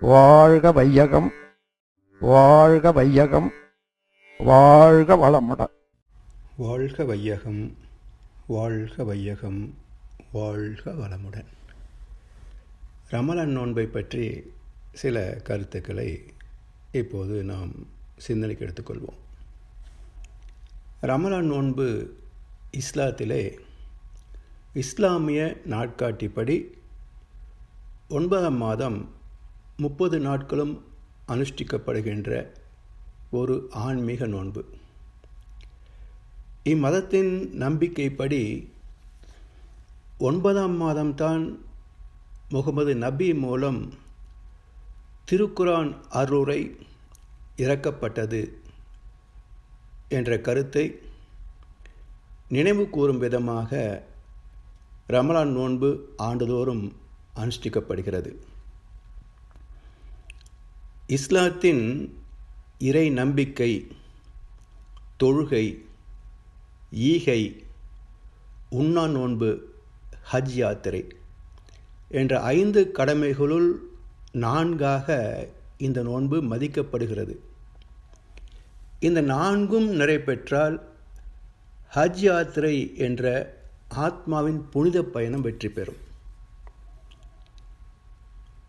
வாழ்க வையகம் வாழ்க வையகம் வாழ்க வளமுடன் வாழ்க வையகம் வாழ்க வையகம் வாழ்க வளமுடன். ரமலன் நோன்பை பற்றி சில கருத்துக்களை இப்போது நாம் சிந்தனைக்கு எடுத்துக்கொள்வோம். ரமலான் நோன்பு இஸ்லாத்திலே இஸ்லாமிய நாட்காட்டிப்படி ஒன்பதாம் மாதம் முப்பது நாட்களும் அனுஷ்டிக்கப்படுகின்ற ஒரு ஆன்மீக நோன்பு. இம்மதத்தின் நம்பிக்கைப்படி ஒன்பதாம் மாதம்தான் முகமது நபி மூலம் திருக்குரான் அருளை இறக்கப்பட்டது என்ற கருத்தை நினைவு கூறும் விதமாக ரமலான் நோன்பு ஆண்டுதோறும் அனுஷ்டிக்கப்படுகிறது. இஸ்லாத்தின் இறை நம்பிக்கை தொழுகை ஈகை உண்ணா நோன்பு ஹஜ் யாத்திரை என்ற ஐந்து கடமைகளுள் நான்காக இந்த நோன்பு மதிக்கப்படுகிறது. இந்த நான்கும் நிறைவேற்றால் ஹஜ் யாத்திரை என்ற ஆத்மாவின் புனித பயணம் வெற்றி பெறும்.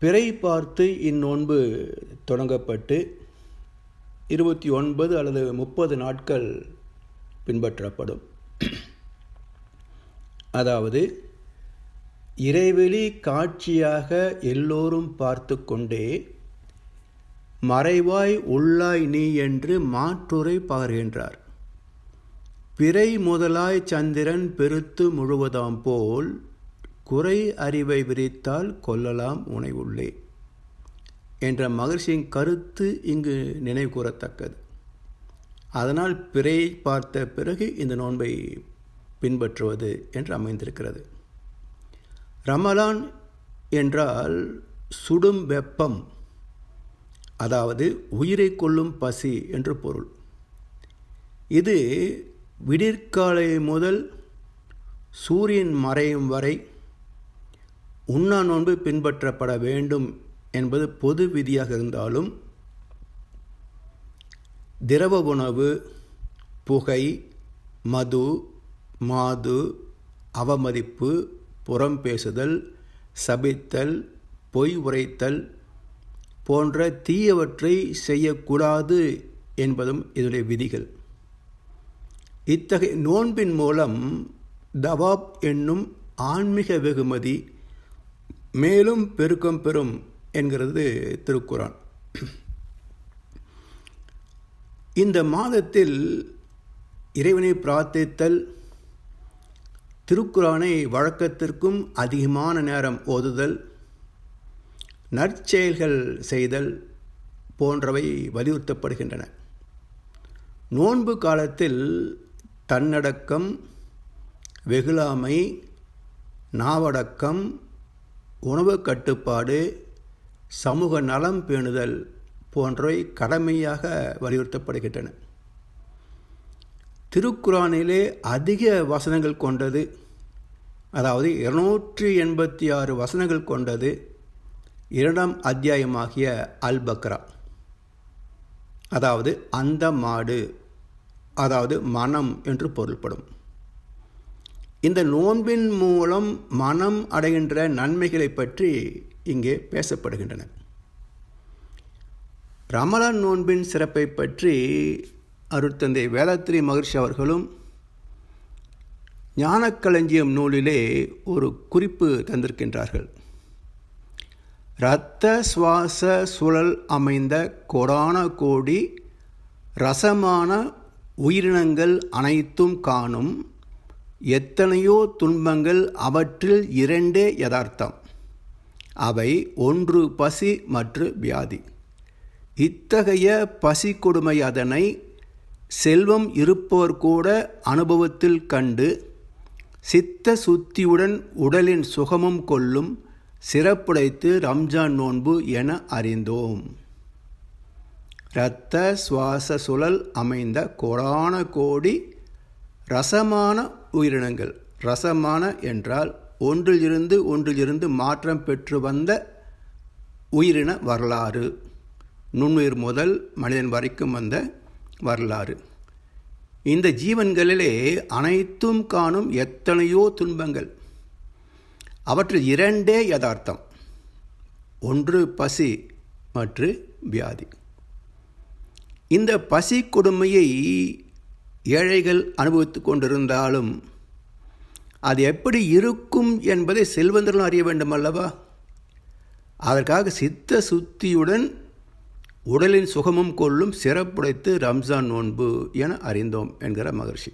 பிறை பார்த்து இந்நோன்பு தொடங்கப்பட்டு இருபத்தி ஒன்பது அல்லது முப்பது நாட்கள் பின்பற்றப்படும். அதாவது இறைவெளி காட்சியாக எல்லோரும் பார்த்து கொண்டே மறைவாய் உள்ளாய் நீ என்று மாற்றுரை பகர்கின்றார். பிறை முதலாய் சந்திரன் பெருத்து முழுவதாம் போல் குறை அறிவை விரித்தால் கொல்லலாம் உனை உள்ளே. என்ற மகிழ்ச்சியின் கருத்து இங்கு நினைவு கூறத்தக்கது அதனால் பிறையை பார்த்த பிறகு இந்த நோன்பை பின்பற்றுவது என்று அமைந்திருக்கிறது. ரமலான் என்றால் சுடும் வெப்பம் அதாவது உயிரை கொள்ளும் பசி என்று பொருள். இது விடிற்காலை முதல் சூரியன் மறையும் வரை உண்ணா நோன்பு பின்பற்றப்பட வேண்டும் என்பது பொது விதியாக இருந்தாலும் திரவ உணவு புகை மது மாது அவமதிப்பு புறம் பேசுதல் சபித்தல் பொய் உரைத்தல் போன்ற தீயவற்றை செய்யக்கூடாது என்பதும் இதனுடைய விதிகள். இத்தகைய நோன்பின் மூலம் தவாப் என்னும் ஆன்மீக வெகுமதி மேலும் பெருக்கம் பெறும் என்கிறது திருக்குறான். இந்த மாதத்தில் இறைவனை பிரார்த்தித்தல் திருக்குறானை வழக்கத்திற்கும் அதிகமான நேரம் ஓதுதல் நற்செயல்கள் செய்தல் போன்றவை வலியுறுத்தப்படுகின்றன. நோன்பு காலத்தில் தன்னடக்கம் வெகுளாமை நாவடக்கம் உணவு கட்டுப்பாடு சமூக நலம் பேணுதல் போன்றவை கடமையாக வலியுறுத்தப்படுகின்றன. திருக்குறானிலே அதிக வசனங்கள் கொண்டது அதாவது இருநூற்றி எண்பத்தி ஆறு வசனங்கள் கொண்டது இரண்டாம் அத்தியாயமாகிய அல் பக்ரா அதாவது அந்த மாடு அதாவது மனம் என்று பொருள்படும். இந்த நோன்பின் மூலம் மனம் அடைகின்ற நன்மைகளை பற்றி இங்கே பேசப்படுகின்றன. ரமலான் நோன்பின் சிறப்பை பற்றி அருட்தந்தை வேதாத்திரி மகிழ்ச்சி அவர்களும் ஞானக்களஞ்சியம் நூலிலே ஒரு குறிப்பு தந்திருக்கின்றார்கள். இரத்த சுவாச சுழல் அமைந்த கொடான கோடி ரசமான உயிரினங்கள் அனைத்தும் காணும் எத்தனையோ துன்பங்கள் அவற்றில் இரண்டே யதார்த்தம். அவை ஒன்று பசி மற்றும் வியாதி. இத்தகைய பசி கொடுமை அதனை செல்வம் இருப்பவர் கூட அனுபவத்தில் கண்டு சித்த சுத்தியுடன் உடலின் சுகமும் கொள்ளும் சிறப்புடைத்து ரம்ஜான் நோன்பு என அறிந்தோம். இரத்த சுவாச சுழல் அமைந்த கோடான கோடி ரசமான உயிரினங்கள். ரசமான என்றால் ஒன்றிலிருந்து ஒன்றிலிருந்து மாற்றம் பெற்று வந்த உயிரின வரலாறு. நுண்ணுயிர் முதல் மனிதன் வரைக்கும் வந்த வரலாறு. இந்த ஜீவன்களிலே அனைத்தும் காணும் எத்தனையோ துன்பங்கள். அவற்றில் இரண்டே யதார்த்தம். ஒன்று பசி மற்ற வியாதி. இந்த பசி கொடுமையை ஏழைகள் அனுபவித்து கொண்டிருந்தாலும் அது எப்படி இருக்கும் என்பதை செல்வந்தர்களும் அறிய வேண்டும் அல்லவா? அதற்காக சித்த சுத்தியுடன் உடலின் சுகமும் கொள்ளும் சிறப்புடைத்து ரம்ஜான் நோன்பு என அறிந்தோம் என்கிற மகர்ஷி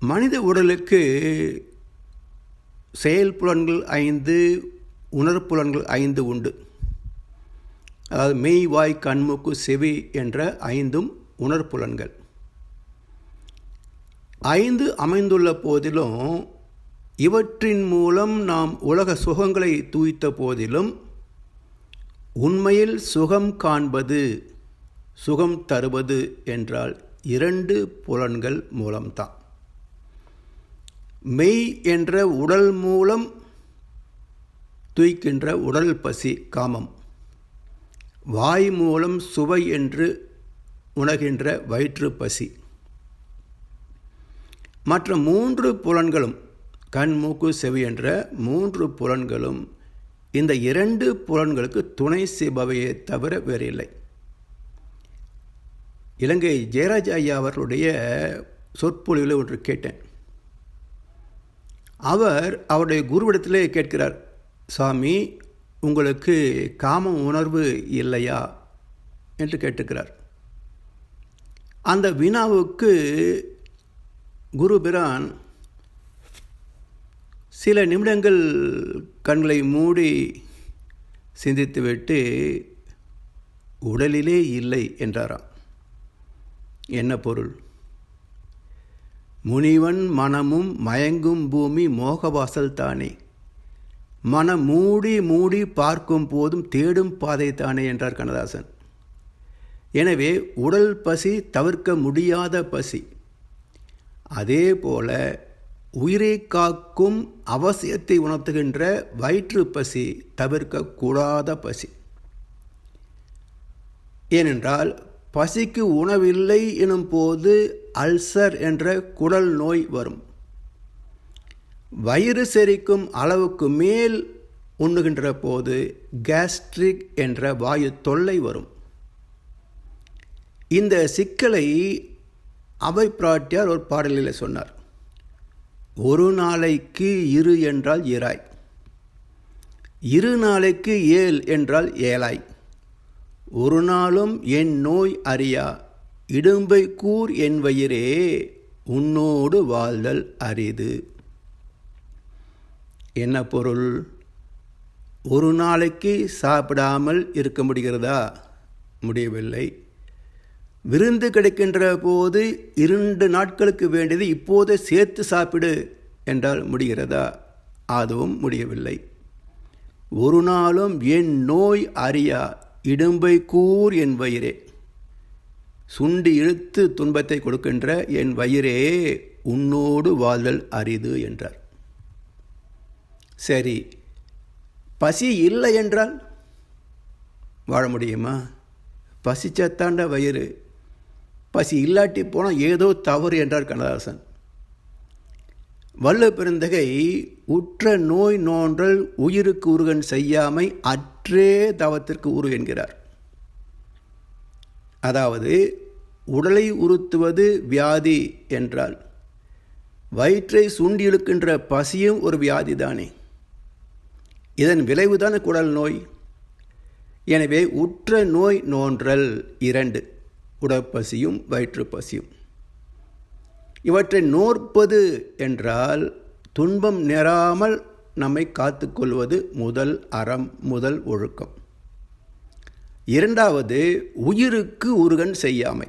மனித உடலுக்கு செயல்புலன்கள் ஐந்து உணர்ப்புலன்கள் ஐந்து உண்டு. அதாவது மெய் வாய் கண்மூக்கு செவி என்ற ஐந்தும் உணர்ப்புலன்கள் ஐந்து அமைந்துள்ள போதிலும் இவற்றின் மூலம் நாம் உலக சுகங்களை தூய்த்த போதிலும் உண்மையில் சுகம் காண்பது சுகம் தருவது என்றால் இரண்டு புலன்கள் மூலம்தான். மெய் என்ற உடல் மூலம் தூய்க்கின்ற உடல் பசி காமம். வாய் மூலம் சுவை என்று உணர்கின்ற வயிற்று பசி. மற்ற மூன்று புலன்களும் கண் மூக்கு செவி என்ற மூன்று புலன்களும் இந்த இரண்டு புலன்களுக்கு துணை செய்பவையே தவிர வேறு இல்லை. இலங்கை ஜெயராஜ் ஐயா அவர்களுடைய சொற்பொழிவில் ஒன்று கேட்டேன். அவர் அவருடைய குருவிடத்திலே கேட்கிறார் சாமி உங்களுக்கு காம உணர்வு இல்லையா? என்று கேட்டுக்கிறார். அந்த வினாவுக்கு குருபிரான் சில நிமிடங்கள் கண்களை மூடி சிந்தித்துவிட்டு உடலிலே இல்லை என்றாராம். என்ன பொருள்? முனிவன் மனமும் மயங்கும் பூமி மோகவாசல் தானே. மனம் மூடி மூடி பார்க்கும் போதும் தேடும் பாதை தானே என்றார் கண்ணதாசன். எனவே உடல் பசி தவிர்க்க முடியாத பசி. அதே போல உயிரை காக்கும் அவசியத்தை உணர்த்துகின்ற வயிற்று பசி தவிர்க்கக்கூடாத பசி. ஏனென்றால் பசிக்கு உணவில்லை எனும் போது அல்சர் என்ற குடல் நோய் வரும். வயிறு செரிக்கும் அளவுக்கு மேல் உண்ணுகின்ற போது கேஸ்ட்ரிக் என்ற வாயு தொல்லை வரும். இந்த சிக்கலை அவை பிராட்டியார் ஒரு பாடலில் சொன்னார். ஒரு நாளைக்கு இரு என்றால் இராய். இரு நாளைக்கு ஏல் என்றால் ஏழாய். ஒரு நாளும் என் நோய் அறியா. இடும்பை கூர் என் வயிறே. உன்னோடு வாழ்தல் அரிது. என்ன பொருள்? ஒரு நாளைக்கு சாப்பிடாமல் இருக்க முடிகிறதா? முடியவில்லை. விருந்து கிடைக்கின்ற போது இரண்டு நாட்களுக்கு வேண்டியது இப்போதே சேர்த்து சாப்பிடு என்றால் முடிகிறதா? அதுவும் முடியவில்லை. ஒரு நாளும் என் நோய் அறியா இடும்பை கூர் என் வயிறே. சுண்டி இழுத்து துன்பத்தை கொடுக்கின்ற என் வயிறே உன்னோடு வாழ்தல் அரிது என்றார். சரி பசி இல்லை என்றால்? வாழ முடியுமா? பசிச்சத்தாண்ட வயிறு. பசி இல்லாட்டி போனால் ஏதோ தவறு என்றார் கண்ணதாசன். வல்ல பெருந்தகை உற்ற நோய் நோன்றல் உயிருக்கு உருகன் செய்யாமை அற்றே தவத்திற்கு உரு என்கிறார். அதாவது உடலை உறுத்துவது வியாதி என்றால் வயிற்றை சுண்டி இழுக்கின்ற பசியும் ஒரு வியாதி தானே. இதன் விளைவுதான குடல் நோய்? எனவே உற்ற நோய் நோன்றல் இரண்டு. உடற்பசியும் வயிற்றுப்பசியும் இவற்றை நோற்பது என்றால் துன்பம் நேராமல் நம்மை காத்துக்கொள்வது முதல் அறம் முதல் ஒழுக்கம். இரண்டாவது உயிருக்கு உருகன் செய்யாமை.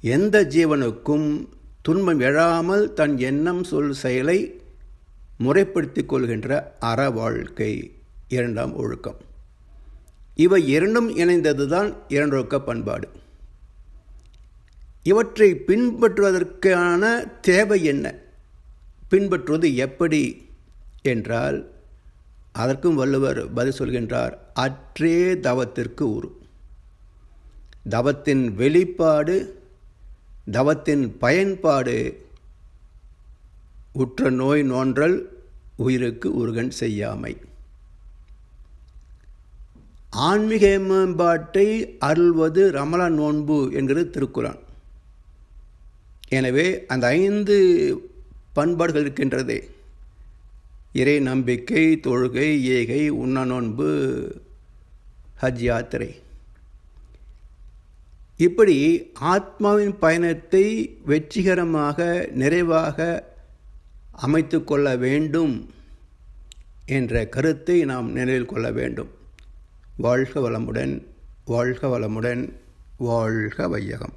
எந்த ஜீவனுக்கும் துன்பம் எழாமல் தன் எண்ணம் சொல் செயலை முறைப்படுத்திக் கொள்கின்ற அற வாழ்க்கை இரண்டாம் ஒழுக்கம். இவை இரண்டும் இணைந்ததுதான் இரண்டொழுக்க பண்பாடு. இவற்றை பின்பற்றுவதற்கான தேவை என்ன? பின்பற்றுவது எப்படி என்றால் அதற்கும் வள்ளுவர் பதில் சொல்கின்றார் அற்றே தவத்திற்கு உரு தவத்தின் வெளிப்பாடு தவத்தின் பயன்பாடு உற்ற நோய் நோன்றல் உயிருக்கு உருகன் செய்யாமை. ஆன்மீக மேம்பாட்டை அருள்வது ரமல நோன்பு என்கிறது திருக்குறான் எனவே அந்த ஐந்து பண்பாடுகள் இருக்கின்றதே. இறை நம்பிக்கை தொழுகை ஏகை உண்ண நோன்பு ஹஜ் யாத்திரை. இப்படி ஆத்மாவின் பயணத்தை வெற்றிகரமாக நிறைவாக அமைத்து கொள்ள வேண்டும் என்ற கருத்தை நாம் நினைவில் கொள்ள வேண்டும். வாழ்க வளமுடன் வாழ்க வளமுடன் வாழ்க வையகம்.